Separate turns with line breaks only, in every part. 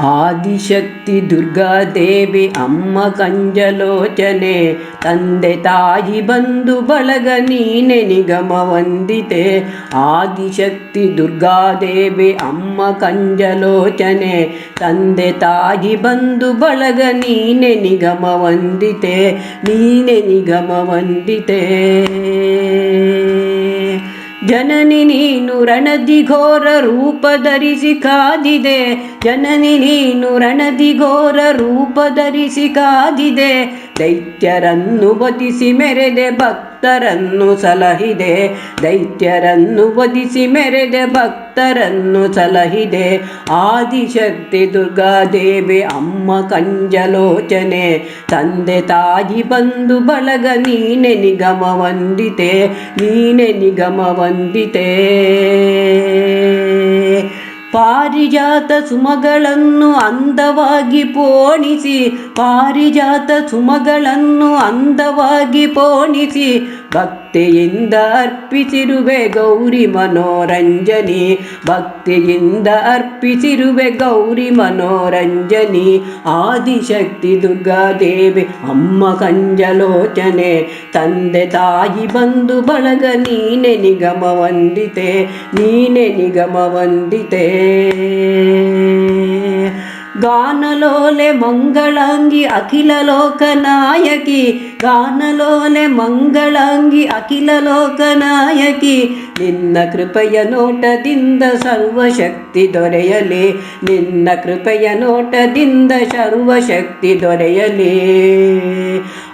ಆದಿಶಕ್ತಿ ದುರ್ಗಾದೇವಿ ಅಮ್ಮ ಕಂಜಲೋಚನೆ ತಂದೆ ತಾಯಿ ಬಂದು ಬಳಗ ನೀನೆ ನಿಗಮ ವಂದಿತೆ. ಆದಿಶಕ್ತಿ ದುರ್ಗಾದೇವಿ ಅಮ್ಮ ಕಂಜಲೋಚನೆ ತಂದೆ ತಾಯಿ ಬಂದು ಬಳಗ ನೀನೆ ನಿಗಮ ವಂದಿತೆ, ನೀನೆ ನಿಗಮ ವಂದಿತೆ. ಜನನಿ ನೀನು ರಣದಿ ಘೋರ ರೂಪ ಧರಿಸಿ ಕಾದಿದೆ. ಜನನಿ ನೀನು ರಣದಿ ಘೋರ ರೂಪ ಧರಿಸಿ ಕಾದಿದೆ. ದೈತ್ಯರನ್ನು ವಧಿಸಿ ಮೆರೆದೆ ಭಕ್ತರನ್ನು ಸಲಹಿದೆ. ದೈತ್ಯರನ್ನು ವಧಿಸಿ ಮೆರೆದೆ ಭಕ್ತರನ್ನು ಸಲಹಿದೆ. ಆದಿಶಕ್ತಿ ದುರ್ಗಾದೇವಿ ಅಮ್ಮ ಕಂಜಲೋಚನೆ. ತಂದೆ ತಾಯಿ ಬಂದು ಬಳಗ, ನೀನೆ ನಿಗಮ ವಂದಿತೆ, ನೀನೆ ನಿಗಮ ವಂದಿತೆ. ಪಾರಿಜಾತ ಸುಮಗಳನ್ನು ಅಂದವಾಗಿ ಪೋಣಿಸಿ, ಪಾರಿಜಾತ ಸುಮಗಳನ್ನು ಅಂದವಾಗಿ ಪೋಣಿಸಿ ಭಕ್ತಿಯಿಂದ ಅರ್ಪಿಸಿರುವೆ ಗೌರಿ ಮನೋರಂಜನಿ. ಭಕ್ತಿಯಿಂದ ಅರ್ಪಿಸಿರುವೆ ಗೌರಿ ಮನೋರಂಜನಿ. ಆದಿಶಕ್ತಿ ದುರ್ಗಾದೇವಿ, ಅಮ್ಮ ಕಂಜಲೋಚನೆ. ತಂದೆ ತಾಯಿ ಬಂಧು ಬಳಗ, ನೀನೆ ನಿಗಮ ವಂದಿತೆ, ನೀನೆ ನಿಗಮ ವಂದಿತೆ. ಗಾನಲೋಲೆ ಮಂಗಳಾಂಗಿ ಅಖಿಲ ಲೋಕನಾಯಕಿ ಗಾನಲೋಲೆ ಮಂಗಳಾಂಗಿ ಅಖಿಲ ಲೋಕನಾಯಕಿ ನಿನ್ನ ಕೃಪೆಯ ನೋಟದಿಂದ ಸರ್ವಶಕ್ತಿ ದೊರೆಯಲಿ, ನಿನ್ನ ಕೃಪೆಯ ನೋಟದಿಂದ ಸರ್ವಶಕ್ತಿ ದೊರೆಯಲಿ.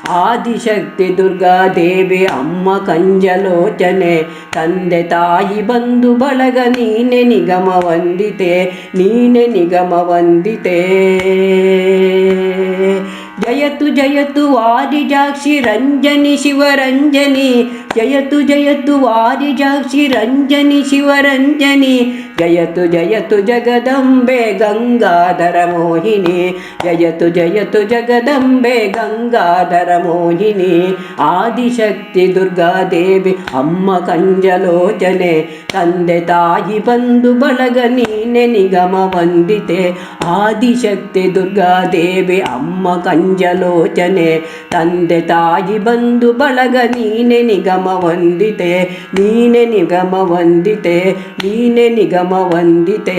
ಆದಿಶಕ್ತಿ ದುರ್ಗಾದೇವಿ ಅಮ್ಮ ಕಂಜಲೋಚನೆ. ತಂದೆ ತಾಯಿ ಬಂದು ಬಳಗ ನೀನೆ ನಿಗಮ ವಂದಿತೆ, ನೀನೆ ನಿಗಮ ವಂದಿತೆ. ಜಯತು ಜಯತು ಆದಿಜಾಕ್ಷಿ ರಂಜನಿ ಶಿವರಂಜನಿ ಜಯತು ಜಯತು ವಾರಿಜಾಕ್ಷಿ ರಂಜನಿ ಶಿವರಂಜನಿ ಜಯತು ಜಯತು ಜಗದಂಬೆ ಗಂಗಾಧರ ಮೋಹಿನಿ ಜಯತು ಜಯತು ಜಗದಂಬೆ ಗಂಗಾಧರ ಮೋಹಿನಿ ಆದಿಶಕ್ತಿ ದುರ್ಗಾದೇವಿ ಅಮ್ಮ ಕಂಜಲೋಚನೆ ತಂದೆ ತಾಯಿ ಬಂಧು ಬಳಗ ನೀನೆ ನಿಗಮ ವಂದಿತೆ ಆದಿಶಕ್ತಿ ದುರ್ಗಾದೇವಿ ಅಮ್ಮ ಕಂಜಲೋಚನೆ ತಂದೆ ತಾಯಿ ಬಂಧು ಬಳಗ ನೀನೆ ನಿಗಮ ವಂದಿತೆ ನೀನೆ ನಿಗಮ ವಂದಿತೆ ನೀನೆ ನಿಗಮ ವಂದಿತೆ